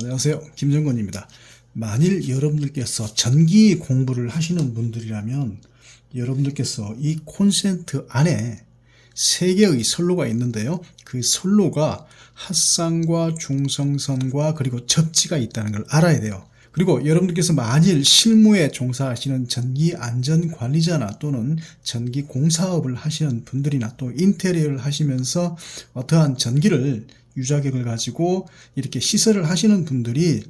안녕하세요. 김정건입니다. 만일 여러분들께서 전기 공부를 하시는 분들이라면 여러분들께서 이 콘센트 안에 세 개의 선로가 있는데요. 그 선로가 핫상과 중성선과 그리고 접지가 있다는 걸 알아야 돼요. 그리고 여러분들께서 만일 실무에 종사하시는 전기 안전 관리자나 또는 전기 공사업을 하시는 분들이나 또 인테리어를 하시면서 어떠한 전기를 유자격을 가지고 이렇게 시설을 하시는 분들이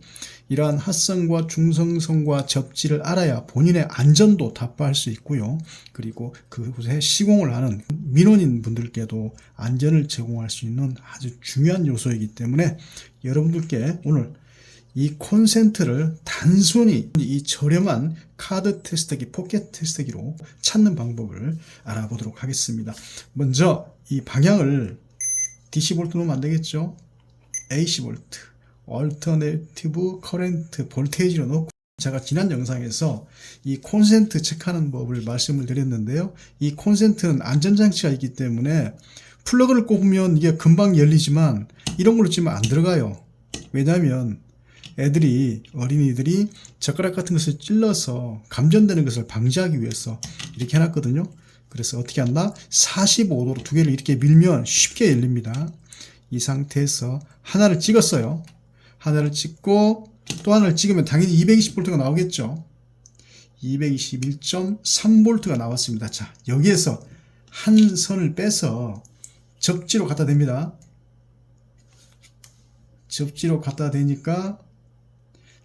이러한 핫성과 중성성과 접지를 알아야 본인의 안전도 답보할 수 있고요. 그리고 그곳에 시공을 하는 민원인 분들께도 안전을 제공할 수 있는 아주 중요한 요소이기 때문에 여러분들께 오늘 이 콘센트를 단순히 이 저렴한 카드 테스트기, 포켓 테스트기로 찾는 방법을 알아보도록 하겠습니다. 먼저 이 방향을 DC 볼트 놓으면 안 되겠죠? AC 볼트, 얼터네티브 커렌트 볼테이지로 놓고 제가 지난 영상에서 이 콘센트 체크하는 법을 말씀을 드렸는데요. 이 콘센트는 안전장치가 있기 때문에 플러그를 꼽으면 이게 금방 열리지만 이런 걸로 찌면 안 들어가요. 왜냐하면 애들이 어린이들이 젓가락 같은 것을 찔러서 감전되는 것을 방지하기 위해서 이렇게 해놨거든요. 그래서 어떻게 한다? 45도로 두 개를 이렇게 밀면 쉽게 열립니다. 이 상태에서 하나를 찍었어요. 하나를 찍고 또 하나를 찍으면 당연히 220V가 나오겠죠. 221.3V가 나왔습니다. 자, 여기에서 한 선을 빼서 접지로 갖다 댑니다. 접지로 갖다 대니까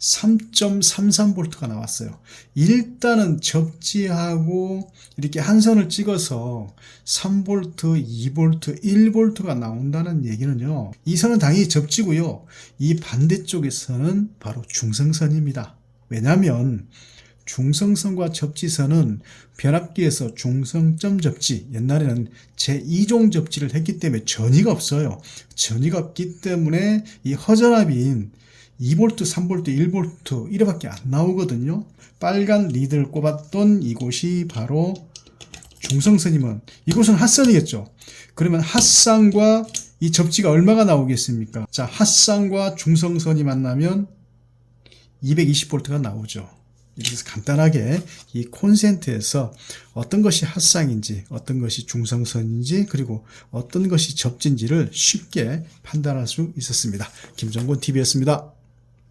3.33V가 나왔어요. 일단은 접지하고 이렇게 한 선을 찍어서 3V, 2V, 1V가 나온다는 얘기는요. 이 선은 당연히 접지고요. 이 반대쪽에서는 바로 중성선입니다. 왜냐하면 중성선과 접지선은 변압기에서 중성점 접지 옛날에는 제2종 접지를 했기 때문에 전이가 없어요. 전이가 없기 때문에 이 허전압인 2V, 3V, 1V 이래밖에 안 나오거든요. 빨간 리드를 꼽았던 이곳이 바로 중성선이면 이곳은 핫선이겠죠. 그러면 핫상과 이 접지가 얼마가 나오겠습니까? 자, 핫상과 중성선이 만나면 220V가 나오죠. 이렇게 해서 간단하게 이 콘센트에서 어떤 것이 핫상인지, 어떤 것이 중성선인지, 그리고 어떤 것이 접진지를 쉽게 판단할 수 있었습니다. 김정곤 TV였습니다.